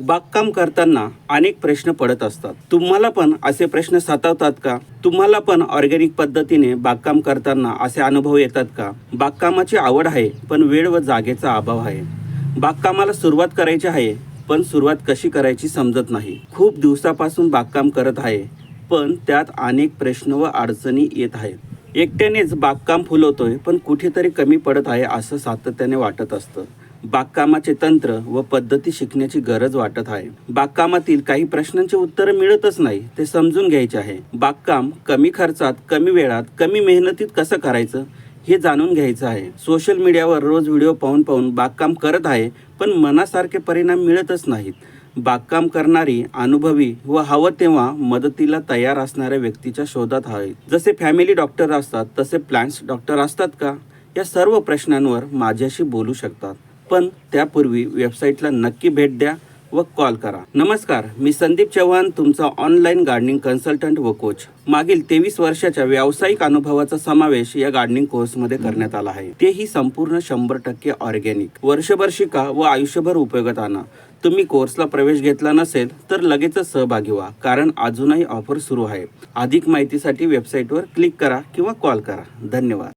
बागकाम करताना अनेक प्रश्न पडत असतात. तुम्हाला पण असे प्रश्न सतावतात का? तुम्हाला पण ऑर्गॅनिक पद्धतीने बागकाम करताना असे अनुभव येतात का? बागकामाची आवड आहे पण वेळ व जागेचा अभाव आहे. बागकामाला सुरुवात करायची आहे पण सुरुवात कशी करायची समजत नाही. खूप दिवसापासून बागकाम करत आहे पण त्यात अनेक प्रश्न व अडचणी येत आहेत. एकट्यानेच बागकाम फुलवतोय पण कुठेतरी कमी पडत आहे असं सातत्याने वाटत असतं. बागकामाचे तंत्र व पद्धती शिकण्याची गरज वाटत आहे. बागकामातील काही प्रश्नांची उत्तरं मिळतच नाही ते समजून घ्यायचे आहे. बागकाम कमी खर्चात कमी वेळात कमी मेहनतीत कसं करायचं हे जाणून घ्यायचं आहे. सोशल मीडियावर रोज व्हिडिओ पाहून पाहून बागकाम करत आहे पण मनासारखे परिणाम मिळतच नाहीत. बागकाम करणारी अनुभवी व हवं तेव्हा मदतीला तयार असणाऱ्या व्यक्तीच्या शोधात आहेत. जसे फॅमिली डॉक्टर असतात तसे प्लांट्स डॉक्टर असतात का? या सर्व प्रश्नांवर माझ्याशी बोलू शकतात. पण त्यापूर्वी वेबसाईटला नक्की भेट द्या व कॉल करा. नमस्कार मी संदीप चव्हाण तुमचा ऑनलाईन गार्डनिंग कन्सल्टंट व कोच मागील तेवीस वर्षाच्या व्यावसायिक अनुभवाचा समावेश या गार्डनिंग कोर्समध्ये करण्यात आला आहे. तेही संपूर्ण शंभर टक्के ऑर्गॅनिक वर्षभर शिका व आयुष्यभर उपयोगात आणा. तुम्ही कोर्सला प्रवेश घेतला नसेल तर लगेचच सहभागी व्हा कारण अजूनही ऑफर सुरू आहे. अधिक माहितीसाठी वेबसाईटवर क्लिक करा किंवा कॉल करा. धन्यवाद.